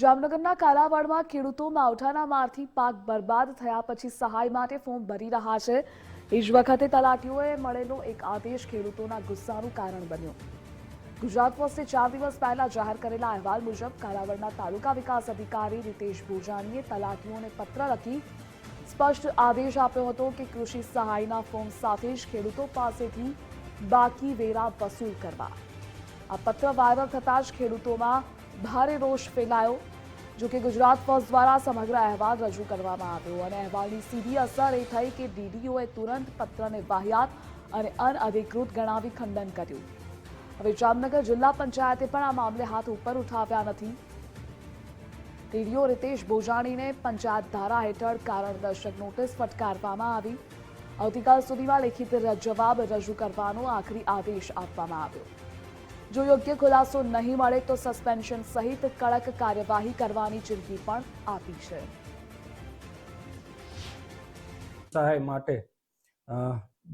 જામનગરના કાલાવાડમાં ખેડૂતો માવઠાના મારથી પાક બરબાદ થયા પછી સહાય માટે ફોર્મ ભરી રહ્યા છે. એ જ વખતે તલાટીઓએ મળેલો એક આદેશ ખેડૂતોના ગુસ્સાનું કારણ બન્યો. ગુજરાત પોસ્ટે ચાર દિવસ પહેલા જાહેર કરેલા અહેવાલ મુજબ કાલાવડના તાલુકા વિકાસ અધિકારી રીતેશ ભોજાણીએ તલાટીઓને પત્ર લખી સ્પષ્ટ આદેશ આપ્યો હતો કે કૃષિ સહાયના ફોર્મ સાથે જ ખેડૂતો પાસેથી બાકી વેરા વસૂલ કરવા. આ પત્ર વાયરલ થતાં જ ખેડૂતોમાં ભારે રોષ ફેલાયો જોકે ગુજરાત ફર્સ્ટ દ્વારા સમગ્ર અહેવાલ રજૂ કરવામાં આવ્યો અને અહેવાલની સીધી અસર એ થઈ કે ડીડીઓએ તુરંત પત્રને વાહિયાત અને અનઅધિકૃત ગણાવી ખંડન કર્યું. હવે જામનગર જિલ્લા પંચાયતે પણ આ મામલે હાથ ઉપર ઉઠાવ્યા નથી. ટીડીઓ રિતેશ બોજાણીને પંચાયત ધારા હેઠળ કારણદર્શક નોટિસ ફટકારવામાં આવી. આવતીકાલ સુધીમાં લેખિત જવાબ રજૂ કરવાનો આખરી આદેશ આપવામાં આવ્યો. જો યોગ્ય ખુલાસો નહીં મળે તો સસ્પેન્શન સહિત કડક કાર્યવાહી કરવાની ચીમકી પણ આપી છે. સહાય માટે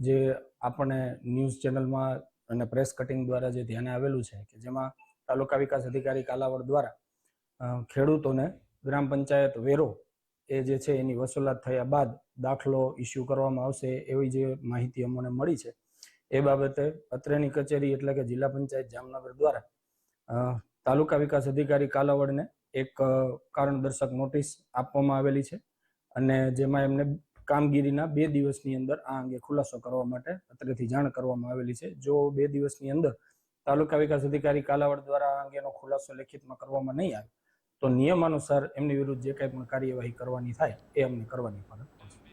જે આપણને ન્યૂઝ ચેનલમાં અને પ્રેસ કટિંગ દ્વારા જે ધ્યાને આવેલું છે કે જેમાં તાલુકા વિકાસ અધિકારી કાલાવડ દ્વારા ખેડૂતોને ગ્રામ પંચાયત વેરો એ જે છે એની વસૂલાત થયા બાદ દાખલો ઇસ્યુ કરવામાં આવશે એવી જે માહિતી અમને મળી છે એ બાબતે અત્રેની કચેરી એટલે કે જિલ્લા પંચાયત જામનગર દ્વારા તાલુકા વિકાસ અધિકારી કાલાવડને એક કારણદર્શક નોટિસ આપવામાં આવેલી છે અને જેમાં એમને કામગીરીના બે દિવસની અંદર આ અંગે ખુલાસો કરવા માટે અત્રેથી જાણ કરવામાં આવેલી છે. જો બે દિવસની અંદર તાલુકા વિકાસ અધિકારી કાલાવડ દ્વારા આ અંગેનો ખુલાસો લેખિતમાં કરવામાં નહીં આવે, તો નિયમાનુસાર એમની વિરુદ્ધ જે કંઈ પણ કાર્યવાહી કરવાની થાય એ અમને કરવાની પડે